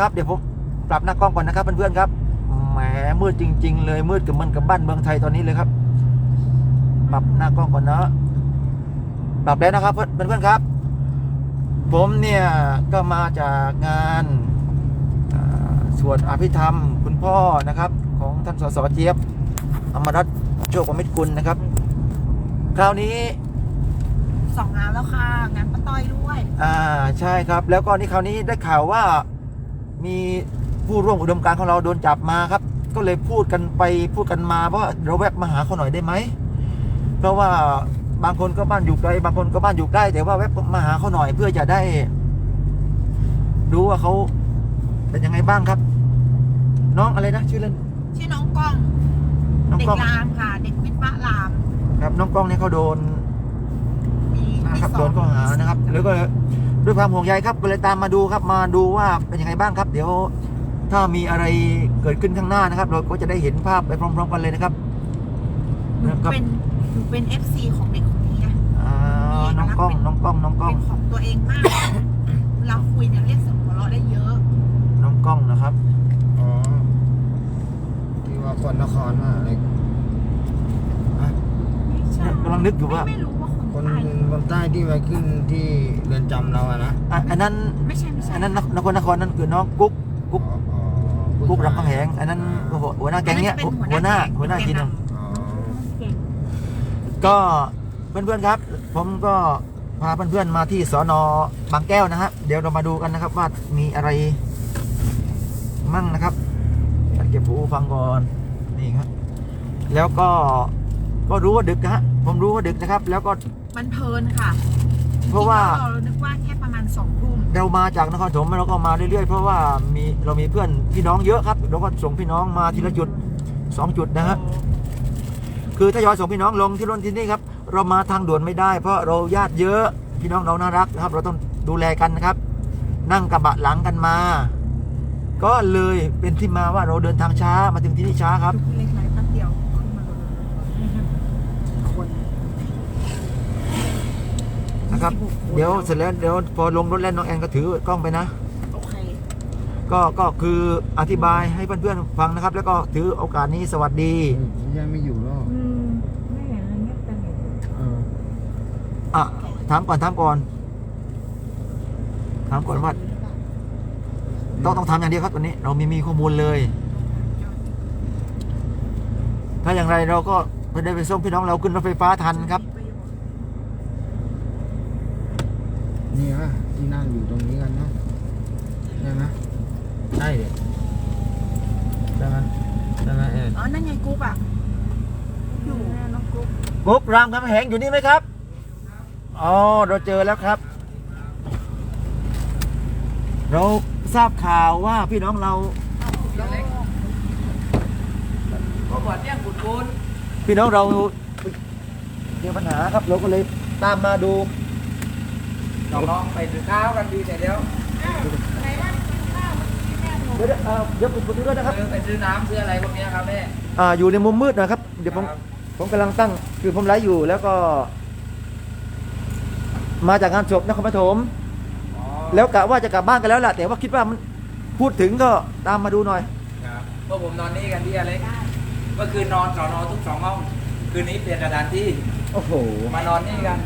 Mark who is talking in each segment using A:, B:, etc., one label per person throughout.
A: ครับ เดี๋ยวผมปรับหน้ากล้องก่อนนะครับเพื่อนๆครับแหมมืดจริง ๆ เลยมืดกับมันกับบ้านเมืองไทยตอนนี้เลยครับ ปรับหน้ากล้องก่อนนะปรับแล้วนะครับเพื่อนๆครับ ผมเนี่ยก็มาจากงานอ่าสวดอภิธรรม คุณพ่อนะครับ ของท่านสสเจี๊ยบอมรัตน์โชคประมิตรกุลนะครับ คราวนี้
B: สองงานแล้วค่ะงานป้าต้อยด้วย
A: อ่าใช่ครับ แล้วก็นี่คราวนี้ได้ข่าวว่า มีผู้ร่วมอุดมการณ์ของเราโดนจับมาครับ ก็เลยพูดกันไปพูดกันมาว่าเราแวะมาหาเขาหน่อยได้ไหมเพราะว่าบางคนก็บ้านอยู่ไกลบางคนก็บ้านอยู่ใกล้แต่ว่าแวะมาหาเขาหน่อยเพื่อจะได้รู้ว่าเขาเป็นยังไงบ้างครับ น้องอะไรนะชื่อเล่น
B: ชื่อน้องกล้อง
A: น้อง
B: เด็
A: กล้อง
B: กรามค่ะ เด็กวิทย์วะราม
A: ครับน้องกล้องเนี่ยเขาโดน
B: มีมี
A: นะครับ
B: ส
A: โด
B: อง
A: นข้อหานะครับ แล้วก็ ด้วยความห่วงใยครับก็เลยตามมาดูครับ มาดูว่าเป็นยังไงบ้างครับ เดี๋ยวถ้ามีอะไรเกิดขึ้นข้างหน้านะครับ เราก็จะได้เห็นภาพไปพร้อม ๆ กันเลยนะครับ
B: หนู
A: นะครับ
B: เป็นหนูเป็น FC ของเด็กคนนี้นะ
A: อ่าน้องกล้องน้องกล้องน้องกล้อง
B: เป็นของตัวเองมาก เราคุยเนี่ยเรียกเสียงหัวเราะได้เยอะ
A: น้องกล้องนะครับ
C: อ๋อที่ว่าคนนครมาอะไร
B: ไม่ใช่
A: กำลังนึกอยู่ว่า
B: ไม่ไม่รู้ว่า คน
C: คน
B: ใต้
C: คนใต้ที่ไปขึ้นที่เรือนจำเราอะนะ
A: อะอันนั้น
B: ไม่ใช่ไม่ใช่
A: อันนั้นนครนครนั่นคือน้องกุ๊กกุ๊ก
C: อ๋ออ๋อ
A: กุ๊กรำคำแหงอันนั้นหัวหัวหน้าแก๊งเนี้ยหัวหน้าหัวหน้าทีนึง
C: อ๋อ
A: ก็เพื่อนๆครับ ผมก็พาเพื่อนๆมาที่สอนอบางแก้วนะฮะเดี๋ยวเรามาดูกันนะครับว่ามีอะไร มั่งนะครับเก็บหูฟังก่อนนี่ครับแล้วก็ก็รู้ว่าดึกนะฮะผมรู้ว่าดึกนะครับ แล้วก็
B: มันเพลินค่ะ
A: เพราะว่า
B: จงๆแล้เรานึกว่าแค่ประมาณสองทุ่ม
A: เรามาจากนครปฐมเราก็มาเรื่อยๆ เพราะว่ามีเรามีเพื่อนพี่น้องเยอะครับเราก็ส่งพี่น้องมาทีละจุดสองจุดนะฮะคือทยอยส่งพี่น้องลงที่ร่นที่นี่ครับ เรามาทางด่วนไม่ได้ เพราะเราญาติเยอะพี่น้องเราน่ารักนะครับ เราต้องดูแลกันนะครับ นั่งกระบะหลังกันมา ก็เลยเป็นที่มาว่าเราเดินทางช้ามาถึงที่นี่ช้าครับ
B: เล็กน้อยแป๊บเดียวขึ้นมาเลยคน
A: นะครับ เดี๋ยวเสร็จแล้วเดี๋ยวพอลงรถแล้วน้องแอนก็ถือกล้องไปนะ
B: โอเค
A: ก็ก็คืออธิบายให้เพื่อนๆฟังนะครับ แล้วก็ถือโอกาสนี้สวัสดี
C: ยังไม่อยู่หรอก
D: อืมไม่เห็นอะไรเงียบจังเลย
C: เออ
A: อะถามก่อนถามก่อนถามก่อนว่าต้องต้องทำอย่างเดียวครับตอนนี้ เรามีมีข้อมูลเลย ถ้าอย่างไรเราก็ไปได้ไปส่งพี่น้องเราขึ้นรถไฟฟ้าทันครับ
C: นี่ฮะที่นั่งอยู่ตรงนี้กันเนาะใช่ไหมใช่เด็ใช่ไหมใช่ไหมเอ็น
B: อ๋อ นั่นไงกุ๊กอะ อยู่น้อง กุ๊ก
A: กุ๊กรามคำแหงอยู่นี่ไหมครับ อ๋อ เราเจอแล้วครับ เราทราบข่าวว่าพี่น้องเราพี่น้องเราเจอปัญหาครับเราก็เลยตามมาดู
E: น้องๆไปซื้อข้าวกันดีแต่เดี๋ยว
A: เดี๋ยวเอ่อเดี๋ยวผมขอดูด้วยนะครับ
E: ไปซื้อน้ำซื้ออะไรพวกเนี้ยครับแม่
A: อ่า อยู่ในมุมมืดนะครับ เดี๋ยวผม
E: ครับ
A: ผมกำลังตั้งคือผมไลฟ์อยู่แล้วก็ มาจากงานศพนครปฐม
E: อ๋อ
A: แล้วกะว่าจะกลับบ้านกันแล้วแหละแต่ว่าคิดว่ามันพูดถึงก็ตามมาดูหน่อย
E: ครับพวกผมนอนนี่กันที่อะไรเมื่อคืนนอนสอนอทุกสองห้อง คืนนี้เปลี่ยนสถานที่
A: โอ้โห
E: มานอนนี่กัน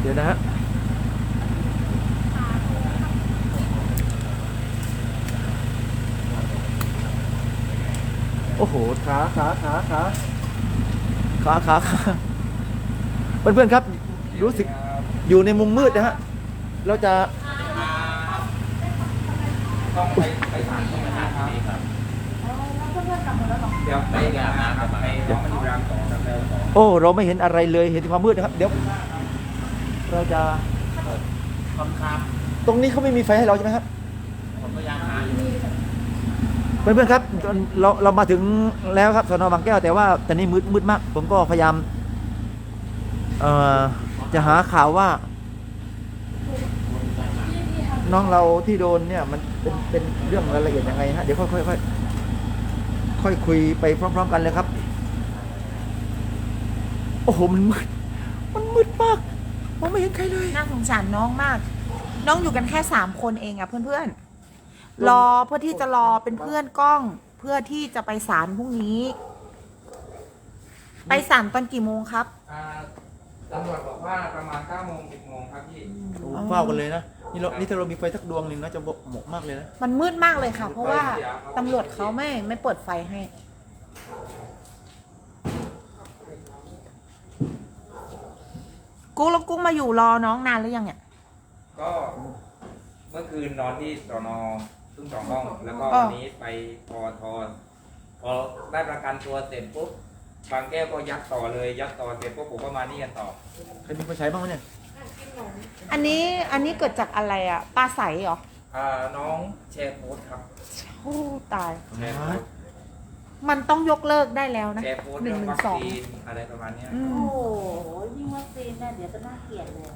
A: เดี๋ยวนะฮะ โอ้โหขาขาขาขาขาขาขาเพื่อนๆครับ รู้สึกอยู่ในมุมมืดนะฮะเราจะ
E: ต้องไปไปถามต้องไปถามครับเดี๋ยวไปกันนะครับไปน้องมันอยู่รามสองครับแล้วสอง
A: โอ้ เราไม่เห็นอะไรเลยเห็นแต่ความมืดนะครับ เดี๋ยว เราจะ
E: ค่อนข้าง
A: ตรงนี้เขาไม่มีไฟให้เราใช่ไหมครับ
E: ผมพยายามหาอยู่
A: เพื่อนๆครับเราเรามาถึงแล้วครับสนบางแก้วแต่ว่าตอนนี้มืดมืดมาก ผมก็พยายามเอ่อจะหาข่าวว่า น้องเราที่โดนเนี่ย มันเป็นเป็นเรื่องรายละเอียดยังไงฮะเดี๋ยวค่อยค่อยค่อยค่อยคุยไปพร้อม ๆ กันเลยครับ โอ้โหมันมืดมันมืดมากมองไม่เห็นใครเลย
B: น่าสงสารน้องมาก น้องอยู่กันแค่สามคนเองอะเพื่อนๆ รอเพื่อที่จะรอเป็นเพื่อนกล้อง เพื่อที่จะไปศาลพรุ่งนี้ ไปศาลตอนกี่โมงครับ
E: อ่าตำรวจบอกว่าประมาณ9โมง10โมงครับพี่
A: โอ้เฝ้ากันเลยนะ นี่เรานี่ถ้าเรามีไฟสักดวงหนึ่งนะจะเหมาะมากเลยนะ
B: มันมืดมากเลยค่ะ เพราะว่าตำรวจเขาไม่ไม่เปิดไฟให้ กุ้งแล้วกุ้งมาอยู่รอน้องนานหรือยังเนี่ย
E: ก็เมื่อคืนนอนที่สอนอ ซึ่งสองห้อง แล้วก็
B: อ๋อ
E: วันนี้ไปปอทพอได้ประกันตัวเสร็จปุ๊บบางแก้วก็ยัดต่อเลย ยัดต่อเสร็จปุ๊บผมก็มานี่กันต่อ
A: ใครมีไฟใช้บ้างวะเนี่ย
B: อันนี้อันนี้เกิดจากอะไรอะปลาใสเหรอ
E: อ่าน้องแชร์โพสต์ครับ
B: โอ้ตาย
E: แชร์โพสต์
B: มันต้องยกเลิกได้แล้วนะ
E: แชร์โพสต์
B: หนึ่
E: เรื่
B: ง
E: อง
B: หนึ่
E: วั
B: ง
E: ค
B: สอง
E: ซีนอะไรประมาณเนี้ย
B: อื
D: โอ้
B: ม
D: โหยิ่งวัคซีนเนี่ยเดี๋ยวจะน่าเกลียดเลย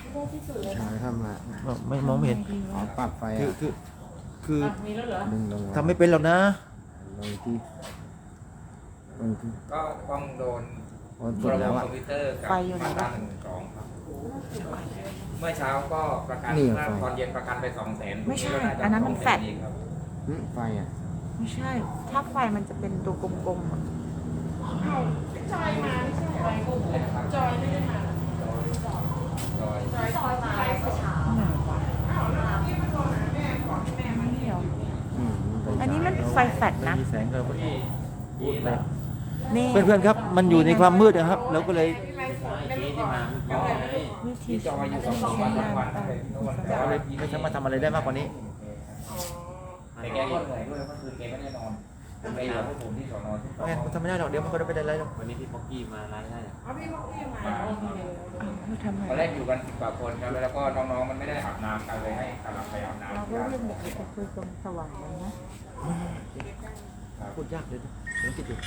D: ไม่ได้ที่สุดเลย
C: ฉายทำอะไร
A: ไม่มองไม่เห็น
C: อ๋อปรับไฟ
A: คือ
C: อะ
A: คือ คือ
D: มีแล้วเหรอ
C: ดึงลง
A: ทำไม่เป็นหรอกนะ
C: ลงที่ลงที่
E: ก็ต้องโดน
C: โอ้
E: พ
C: สุด
E: รบ
C: แล้ว
E: ค
C: อะ
E: อมพิวเตอร์กับ
B: ไฟอยู่ไหน
E: มาตราหนึ่งสองครับเมื่อเช้าก็ประกัน
C: นี่ไง
E: เมื่อ
C: ไฟ
E: ตอนเย็นประกันไปสองแสน
B: ไม่ใช่อันนั้นมันแฟลช
C: หึไฟอะ
B: ไม่ใช่ ถ้าไฟมันจะเป็นตัวกลมๆอะ
E: จอยไม่ได้มาจอย
C: อืมไฟ
B: อันนี้มัน ไฟแฟลชนะ
A: มีแสงเราก็
E: ที่
A: พูดเลย
B: นี่
A: เพื่อนๆครับ มันอยู่ในความมืดนะครับ เราก็เลย
B: วิธี
E: ที่จอยอยู่สองสามวันทั้งวันตั้งแต่นู่นแต่
A: เรา
E: ว่า
A: เลยไม่สามารถทำอะไรได้มากกว่านี้
E: แต่แกก็เหนื่อยด้วยเมื่อคืนแกไม่ได้นอนไปอยู่กับพวกผมที่สอนอที่สอ
A: ไม่งั้นทำไม่ได้หรอกเดี๋ยวมันก็ได้ไปได้ไรหรอก
F: วันนี้พี่ป๊อกกี้มาไลฟ์ให้อะ
B: ทำไม
E: ตอนแรกอยู่กันสิบกว่าคนครับแล้วก็น้องๆมันไม่ได้อาบน้ำกันเลยให้กำลังไปอาบน้ำ
D: เรา
E: ที่
D: ก็
E: ร้าน
D: เรื่องเด็กจะคุยตรงสว่างเล ยนะ
A: พูดยากเลยเดี๋ยวติดอยู่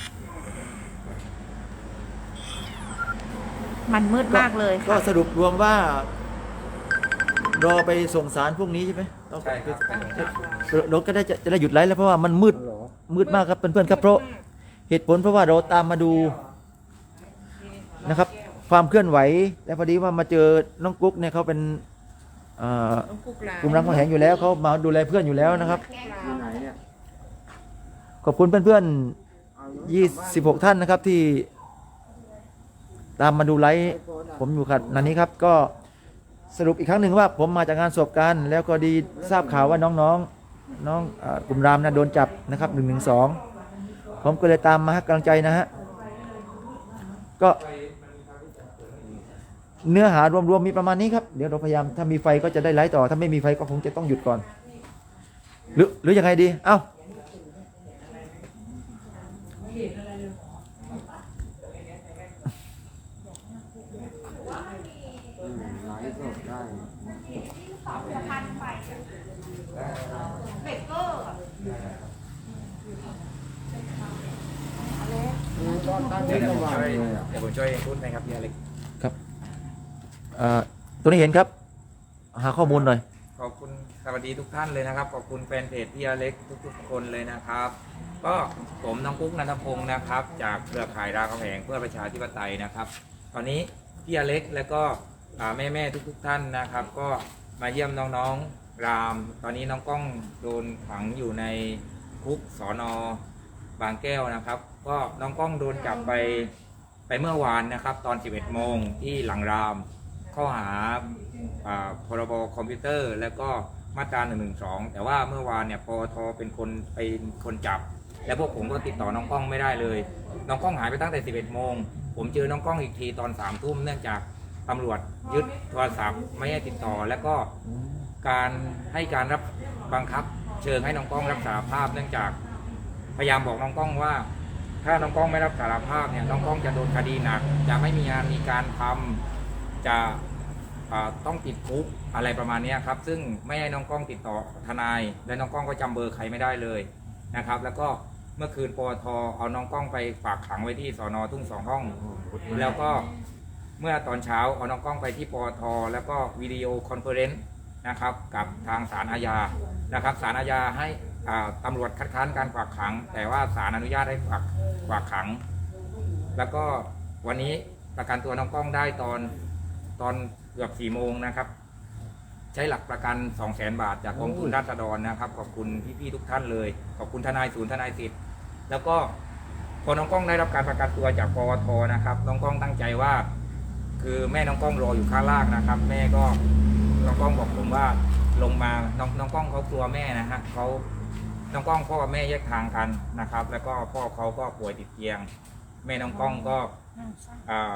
B: มันมืดมากเลย
A: ก็
B: ค่ะ
A: สรุปรวมว่า รอไปส่งสารพวกนี้ใช่ไหมเรา
E: ใช่ครับ
A: เราก็ได้จะจะได้หยุดไลฟ์แล้วเพราะว่ามันมืด
C: ฮัลโหล
A: มืดมากครับเพื่อนๆครับเพราะเหตุผลเพราะว่าเราตามมาดูนะครับ ความเคลื่อนไหวและพอดีว่ามาเจอน้องกุ๊กเนี่ยเขาเป็นเอ่อกลุ่มรังของแหงอยู่แล้วเขามาดูแลเพื่อนอยู่แล้วนะครับ
C: ที่ไหนเนี่ย
A: ขอบคุณเพื่อนๆ26 ท่านนะครับที่ ตามมาดูไลฟ์ผมอยู่ครับนันนี้ครับก็สรุปอีกครั้งหนึ่งว่าผมมาจากงานศพกันแล้วก็ดีทราบข่าวว่าน้องๆน้องเอ่อกลุ่มรามนะโดนจับนะครับ1นึผมก็เลยตามมาให้กำลังใจนะฮะก็เนื้อหารวมๆมีประมาณนี้ครับ เดี๋ยวเราพยายามถ้ามีไฟก็จะได้ไลฟ์ต่อ ถ้าไม่มีไฟก็คงจะต้องหยุดก่อน หรือหรือยังไงดี เอ้า
C: อืมไลฟ์สดได้
B: เบรกเกอร์อะ
C: เออตอนตั้ง
E: เดี๋ยว
C: ที่
E: ผม
C: สว่าง
E: ช่วย
C: เลยอะ
E: เดี๋ยวผมช่วยพูดไหมครับพี่อเล็ก
A: ครับเอ่อตัวนี้เห็นครับ หาข้อมูลหน่อย
E: ขอบคุณสวัสดีทุกท่านเลยนะครับ ขอบคุณแฟนเพจพี่อเล็กทุกๆคนเลยนะครับ ก็ผมน้องกุ๊กนันทพงศ์นะครับ จากเครือข่ายรามคำแหงเพื่อประชาธิปไตยนะครับ ตอนนี้พี่อเล็กแล้วก็แม่าแม่ๆทุกๆท่านนะครับ ก็มาเยี่ยมน้องๆราม ตอนนี้น้องก้องโดนขังอยู่ในคุกสอนอ บางแก้วนะครับ ก็น้องก้องโดนจับไปไปเมื่อวานนะครับ ตอน 11 โมงที่หลังราม ข้อหาอ่าพรบคอมพิวเตอร์ แล้วก็มาตรา1นึแต่ว่าเมื่อวานเนี่ยปอทเป็นคนเป็นคนจับ และพวกผมก็ติดต่อน้องกล้องไม่ได้เลย น้องกล้องหายไปตั้งแต่ 11 โมง ผมเจอน้องกล้องอีกทีตอน3ทุ่มเนื่องจากตำรวจยึดโทรศัพท์ไม่ให้ติดต่อ แล้วก็การให้การรับบังคับ เชิงให้น้องกล้องรับสารภาพเนื่องจาก พยายามบอกน้องกล้องว่า ถ้าน้องกล้องไม่รับสารภาพเนี่ยน้องกล้องจะโดนคดีหนัก จะไม่มีงานมีการทำจะต้องติดคุกอะไรประมาณนี้ครับ ซึ่งไม่ให้น้องกล้องติดต่อทนาย และน้องกล้องก็จำเบอร์ใครไม่ได้เลยนะครับ แล้วก็เมื่อคืนปอทเอาน้องกล้องไปฝากขังไว้ที่สอนอทุ่งสองห้อง แล้วก็เมื่อตอนเช้าเอาน้องกล้องไปที่ปอทแล้วก็วิดีโอคอนเฟอเรนซ์นะครับ กับทางศาลอาญานะครับศาลอาญาให้ ตำรวจคัดค้านการฝากขัง แต่ว่าศาลอนุญาตให้ฝากฝากขัง แล้วก็วันนี้ประกันตัวน้องกล้องได้ตอนตอนเกือบสี่โมงนะครับ ใช้หลักประกัน2 0 0 0 0 0บาทจากกองทุนราษฎรนะครับ ขอบคุณพี่ๆทุกท่านเลย ขอบคุณทนายศูนย์ทนายสิทธิ์แล้วก็พอน้องกล้องได้รับการประกันตัวจากปวทนะครับ น้องกล้องตั้งใจว่า คือแม่น้องกล้องรออยู่ข้างล่างนะครับ แม่ก็น้องกล้องบอกผมว่าลงมาน้องน้องกล้องเขากลัวแม่นะฮะเขา น้องกล้องพ่อกับแม่แยกทางกันนะครับ แล้วก็พ่อเขาก็ป่วยติดเตียง แม่น้องกล้องก็อ่า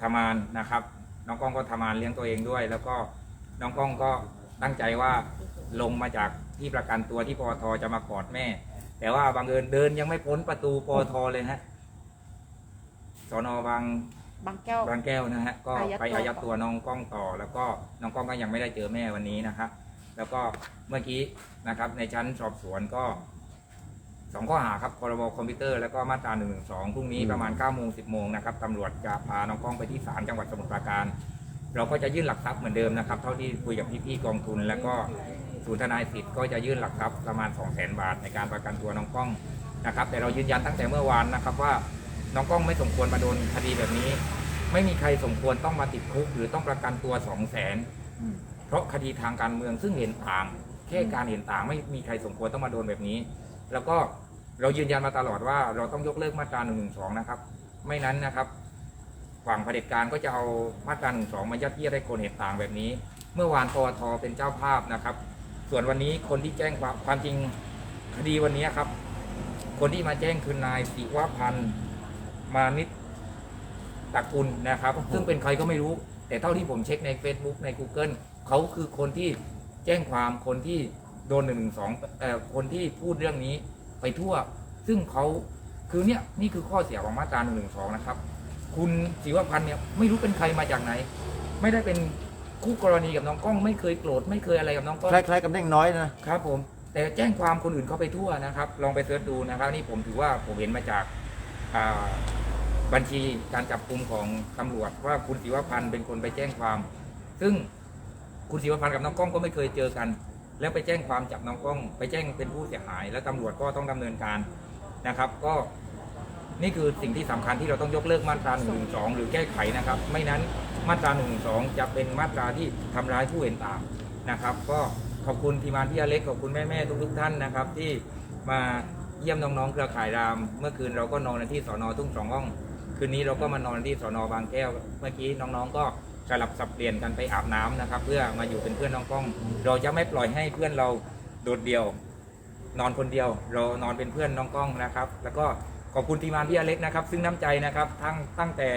E: ทำงานนะครับ น้องกล้องก็ทำงานเลี้ยงตัวเองด้วย แล้วก็น้องกล้องก็ตั้งใจว่าลงมาจากที่ประกันตัวที่ปอทจะมากอดแม่ แต่ว่าบังเอิญเดินยังไม่พ้นประตูปอทเลยฮะสอนอบาง
B: บางแก้ว
E: บางแก้วนะฮะก็
B: อายัด
E: ไป
B: ตัว
E: อายัดตัวน้องกล้องต่อ แล้วก็น้องกล้องก็ยังไม่ได้เจอแม่วันนี้นะครับ แล้วก็เมื่อกี้นะครับในชั้นสอบสวนก็สองข้อหาครับพรบคอมพิวเตอร์แล้วก็มาตรา1นึพรุ่งนี้ประมาณ9โมง10โมงนะครับตำรวจจะพาน้องกล้องไปที่ศาลจังหวัดสมุทรปราการ เราก็จะยื่นหลักทรัพย์เหมือนเดิมนะครับ เท่าที่คุยกับพี่ๆกองทุน แล้วก็ศูนย์ทนายสิทธิ์ก็จะยื่นหลักทรัพย์ประมาณ 2 0 0 0 0 0บาทในการประกันตัวน้องกล้องนะครับ แต่เรายืนยันตั้งแต่เมื่อวานนะครับว่าน้องกล้องไม่สมควรมาโดนคดีแบบนี้ ไม่มีใครสมควรต้องมาติดคุกหรือต้องประกันตัว 2 0 0 0 0 0 เพราะคดีทางการเมืองซึ่งเห็นต่าง แค่การเห็นต่างไม่มีใครสมควรต้องมาโดนแบบนี้ แล้วก็เรายืนยันมาตลอดว่าเราต้องยกเลิกมาตรา1นึนะครับ ไม่นั้นนะครับฝั่งเผด็จการก็จะเอามาตรา1นึมายัดเยียดให้คนเห็นต่างแบบนี้ เมื่อวานปวทเป็นเจ้าภาพนะครับ ส่วนวันนี้คนที่แจ้งความความจริงคดีวันนี้ครับ คนที่มาแจ้งคือนายศิวพันธ์มานิตตระกุลนะครับ ซึ่งเป็นใครก็ไม่รู้ แต่เท่าที่ผมเช็คใน Facebook ใน Google เขาคือคนที่แจ้งความคนที่โดนหนึ่งสองเอ่อคนที่พูดเรื่องนี้ไปทั่ว ซึ่งเขาคือเนี่ยนี่คือข้อเสียของมาตราหนึ่งหนึ่งสองนะครับ คุณศิวพันธ์เนี่ยไม่รู้เป็นใครมาจากไหน ไม่ได้เป็นคู่กรณีกับน้องกล้อง ไม่เคยโกรธไม่เคยอะไรกับน้องกล้อง
A: คล้ายๆกับเน่งน้อยนะ
E: ครับผมแต่แจ้งความคนอื่นเข้าไปทั่วนะครับ ลองไปเสิร์ชดูนะครับ นี่ผมถือว่าผมเห็นมาจากอ่าบัญชีการจับกลุ่มของตำรวจว่าคุณศิวพันธ์เป็นคนไปแจ้งความ ซึ่ง คุณศิวพันธ์กับน้องกล้องก็ไม่เคยเจอกัน แล้วไปแจ้งความจับน้องกล้อง ไปแจ้งเป็นผู้เสียหาย แล้วตำรวจก็ต้องดำเนินการนะครับ ก็นี่คือสิ่งที่สำคัญที่เราต้องยกเลิกมาตรา1นึหรือแก้ไขนะครับ ไม่นั้นมาตรา1นึจะเป็นมาตราที่ทำร้ายผู้เห็นต่างนะครับ ก็ขอบคุณทีมงานพี่อเล็กขอบคุณแม่ๆทุกๆท่านนะครับ ที่มาเยี่ยมน้องๆเครือข่ายราม เมื่อคืนเราก็นอนที่สอนอทุ่งสองห้อง คืนนี้เราก็มานอนที่สอนอบางแก้ว เมื่อกี้น้องๆก็ สลับสับเปลี่ยนกันไปอาบน้ำนะครับ เพื่อมาอยู่เป็นเพื่อนน้องกล้อง เราจะไม่ปล่อยให้เพื่อนเราโดดเดี่ยว นอนคนเดียว เรานอนเป็นเพื่อนน้องกล้องนะครับ แล้วก็ขอบคุณทีมงานพี่อเล็กนะครับ ซึ่งน้ำใจนะครับทั้งตั้งแต่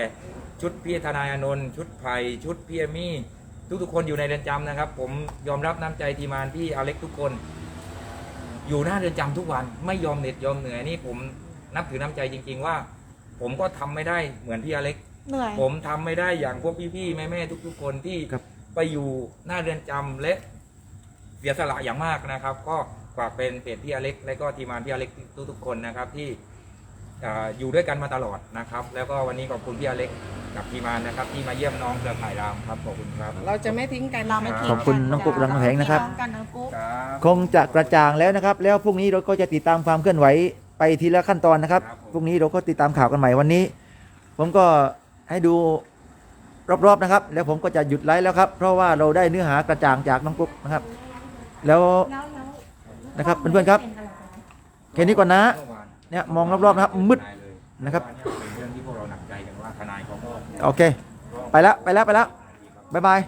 E: ชุดพี่ทนายอนนท์ชุดไผ่ชุดพี่เอมี่ทุกๆคนอยู่ในเรือนจำนะครับ ผมยอมรับน้ำใจทีมงานพี่อเล็กทุกคน อยู่หน้าเรือนจำทุกวันไม่ยอมเหน็ดยอมเหนื่อยนี่ผมนับถือน้ำใจจริง ๆ ว่า ผมก็ทำไม่ได้เหมือนพี่อเล็ก
B: เหนื่อย
E: ผมทำไม่ได้อย่างพวกพี่ๆแม่ๆทุก ๆ คนที่
A: ครับ
E: ไปอยู่หน้าเรือนจำและเสียสละอย่างมากนะครับ ก็ฝากเป็นเพจพี่อเล็ก และก็ทีมงานพี่อเล็กทุกๆคนนะครับที่อ่าอยู่ด้วยกันมาตลอดนะครับ แล้วก็วันนี้ขอบคุณพี่อเล็กกับทีมงานนะครับ ที่มาเยี่ยมน้องเครือข่ายรามครับขอบคุณครับ
B: เราจะไม่ทิ้งกัน เราไม่ทิ้ง
A: ขอบคุณน้องกุ๊กรังแหงนะครับ
B: พี่องกันน้องกุ๊ก
E: ครับ
A: คงจะกระจ่างแล้วนะครับ แล้วพรุ่งนี้เราก็จะติดตามความเคลื่อนไหวไปทีละขั้นตอนนะครับ
E: ครับผม
A: พรุ่งนี้เราก็ติดตามข่าวกันใหม่วันนี้ ผมก็ ให้ดูรอบๆนะครับ แล้วผมก็จะหยุดไลฟ์แล้วครับ เพราะว่าเราได้เนื้อหากระจ่างจากน้องกุ๊กนะครับ แล้ว
D: แล้วแล้ว
A: นะครับเพื่อนๆครับ
D: ป็อะไรคะ
A: แค่นี้ก่อนนะ
E: เมื่อวาน
A: เนี่ยมองรอบๆนะครับมืดนะครับ
E: เมื่อวานเยเป็นเรื่องที่พวกเราหนักใจกันว่าทนายเขาก็
A: โอเค ไปแล้วไปแล้วไปแล้วบ๊ายบาย